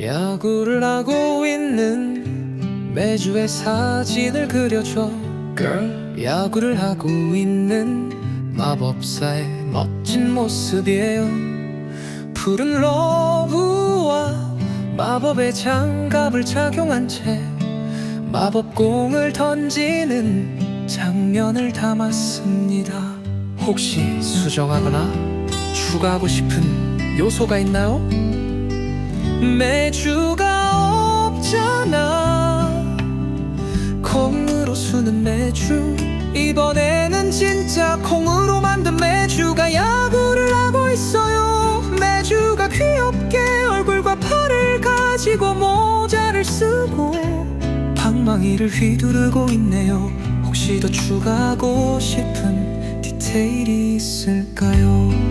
야구를 하고 있는 매주의 사진을 그려줘. Girl. 야구를 하고 있는 마법사의 멋진 모습이에요. 푸른 러브와 마법의 장갑을 착용한 채 마법공을 던지는 장면을 담았습니다. 혹시 수정하거나 추가하고 싶은 요소가 있나요? 매주가 없잖아. 콩으로 수는 매주 이번에는 진짜 콩으로 만든 매주가 야구를 하고 있어요. 매주가 귀엽게 얼굴과 팔을 가지고 모자를 쓰고 방망이를 휘두르고 있네요. 혹시 더 추가하고 싶은 디테일이 있을까요?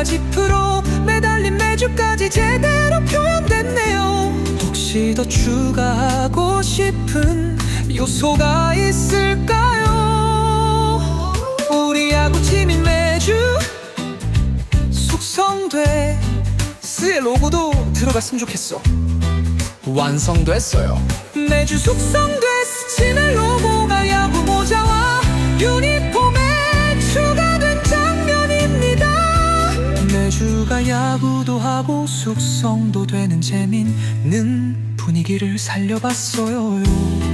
항아리와 지프로 매달린 매주까지 제대로 표현됐네요. 혹시 더 추가하고 싶은 요소가 있을까요? 우리 야구팀인 매주 숙성돼. 스의 로고도 들어갔으면 좋겠어. 완성됐어요. 매주 숙성됐어 진의 로고가 야구 모자와 유니 매주가 야구도 하고 숙성도 되는 재밌는 분위기를 살려봤어요